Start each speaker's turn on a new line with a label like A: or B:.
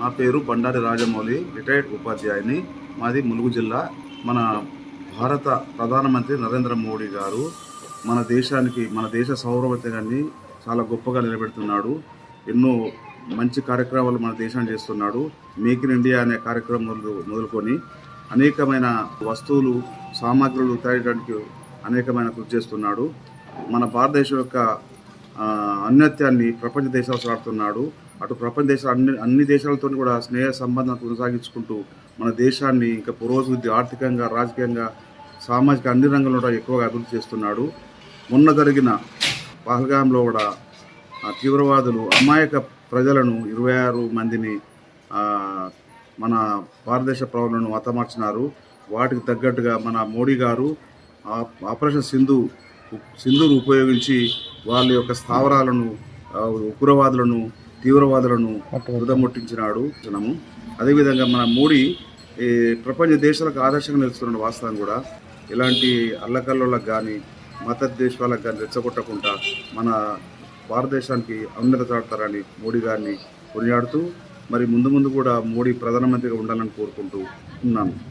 A: నా పేరు బండారి రాజమౌళి రిటైర్డ్ ఉపాధ్యాయుని. మాది ములుగు జిల్లా. మన భారత ప్రధానమంత్రి నరేంద్ర మోడీ గారు మన దేశానికి మన దేశ సౌరవత్యాన్ని చాలా గొప్పగా నిలబెడుతున్నాడు. ఎన్నో మంచి కార్యక్రమాలు మన దేశాన్ని చేస్తున్నాడు. మేక్ ఇన్ ఇండియా అనే కార్యక్రమం మొదలు మొదలుకొని అనేకమైన వస్తువులు సామాగ్రులు తయారడానికి చేయడానికి అనేకమైన కృషి చేస్తున్నాడు. మన భారతదేశం యొక్క అన్యత్యాన్ని ప్రపంచ దేశాలు సాడుతున్నాడు అటు ప్రపంచ దేశాలు అన్ని అన్ని దేశాలతో కూడా స్నేహ సంబంధం కొనసాగించుకుంటూ మన దేశాన్ని ఇంకా పురోభివృద్ధి ఆర్థికంగా రాజకీయంగా సామాజిక అన్ని రంగంలో కూడా ఎక్కువగా అభివృద్ధి చేస్తున్నాడు. మొన్న జరిగిన పహల్గాంలో కూడా తీవ్రవాదులు అమాయక ప్రజలను ఇరవై ఆరు మందిని మన భారతదేశ పౌరులను మతమార్చినారు వాటికి తగ్గట్టుగా మన మోడీ గారు ఆపరేషన్ సింధు సింధును ఉపయోగించి వాళ్ళ యొక్క స్థావరాలను ఉగ్రవాదులను తీవ్రవాదులను వృధముట్టించినాడు జనము. అదేవిధంగా మన మోడీ ఈ ప్రపంచ దేశాలకు ఆదర్శంగా నిలుస్తున్నాడు వాస్తవం కూడా. ఇలాంటి అల్లకల్లోలకు కానీ మత దేశాలకు కానీ రెచ్చగొట్టకుండా మన భారతదేశానికి ఔన్నత చాటుతారని మోడీ గారిని కొనియాడుతూ మరి ముందు ముందు కూడా మోడీ ప్రధానమంత్రిగా ఉండాలని కోరుకుంటూ ఉన్నాను.